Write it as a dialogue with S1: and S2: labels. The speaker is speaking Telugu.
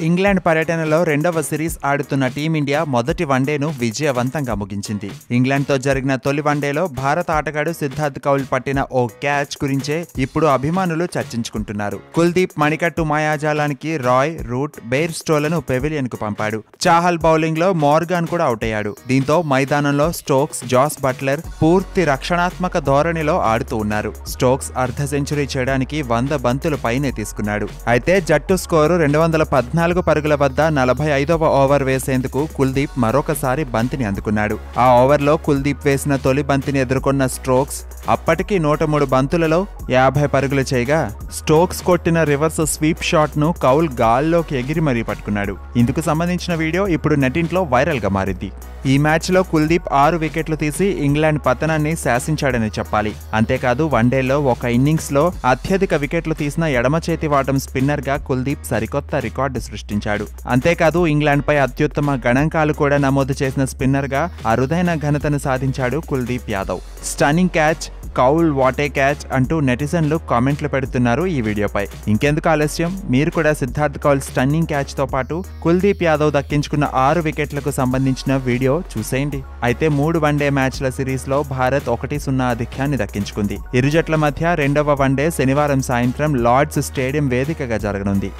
S1: ఇంగ్లాండ్ పర్యటనలో రెండవ సిరీస్ ఆడుతున్న టీమిండియా మొదటి వన్డేను విజయవంతంగా ముగించింది. ఇంగ్లాండ్తో జరిగిన తొలి వన్డేలో భారత ఆటగాడు సిద్ధార్థ్ కౌల్ పట్టిన ఓ క్యాచ్ గురించే ఇప్పుడు అభిమానులు చర్చించుకుంటున్నారు. కుల్దీప్ మణికట్టు మాయాజాలానికి రాయ్ రూట్ బెయిర్ స్టోలను పెవిలియన్కు పంపాడు. చాహల్ బౌలింగ్లో మోర్గాన్ కూడా అవుట్ అయ్యాడు. దీంతో మైదానంలో స్టోక్స్ జాస్ బట్లర్ పూర్తి రక్షణాత్మక ధోరణిలో ఆడుతూ ఉన్నారు. స్టోక్స్ అర్ధ సెంచరీ చేయడానికి వంద బంతులు పైనే తీసుకున్నాడు. అయితే జట్టు స్కోరు రెండు వందల పద్నాలుగు పరుగుల వద్ద నలభై ఐదవ ఓవర్ వేసేందుకు కుల్దీప్ మరొకసారి బంతిని అందుకున్నాడు. ఆ ఓవర్లో కుల్దీప్ వేసిన తొలి బంతిని ఎదుర్కొన్న స్ట్రోక్స్ అప్పటికి నూట మూడు బంతులలో యాభై పరుగులు చేయగా స్టోక్స్ కొట్టిన రివర్స్ స్వీప్ షాట్ను కౌల్ గాల్లోకి ఎగిరి మరీ పట్టుకున్నాడు. ఇందుకు సంబంధించిన వీడియో ఇప్పుడు నెటింట్లో వైరల్గా మారింది. ఈ మ్యాచ్లో కుల్దీప్ ఆరు వికెట్లు తీసి ఇంగ్లాండ్ పతనాన్ని శాసించాడని చెప్పాలి. అంతేకాదు వన్డేలో ఒక ఇన్నింగ్స్లో అత్యధిక వికెట్లు తీసిన ఎడమ చేతి వాటం స్పిన్నర్గా కుల్దీప్ సరికొత్త రికార్డు సృష్టించాడు. అంతేకాదు ఇంగ్లాండ్ పై అత్యుత్తమ గణాంకాలు కూడా నమోదు చేసిన స్పిన్నర్గా అరుదైన ఘనతను సాధించాడు కుల్దీప్ యాదవ్. స్టన్నింగ్ క్యాచ్ కౌల్ వాటే క్యాచ్ అంటూ నెటిజన్లు కామెంట్లు పెడుతున్నారు ఈ వీడియోపై. ఇంకెందుకు ఆలస్యం? మీరు కూడా సిద్ధార్థ్ కౌల్ స్టన్నింగ్ క్యాచ్తో పాటు కుల్దీప్ యాదవ్ దక్కించుకున్న ఆరు వికెట్లకు సంబంధించిన వీడియో చూసేయండి. అయితే మూడు వన్డే మ్యాచ్ల సిరీస్లో భారత్ ఒకటి సున్నా ఆధిక్యాన్ని దక్కించుకుంది. ఇరు జట్ల మధ్య రెండవ వన్డే శనివారం సాయంత్రం లార్డ్స్ స్టేడియం వేదికగా జరగనుంది.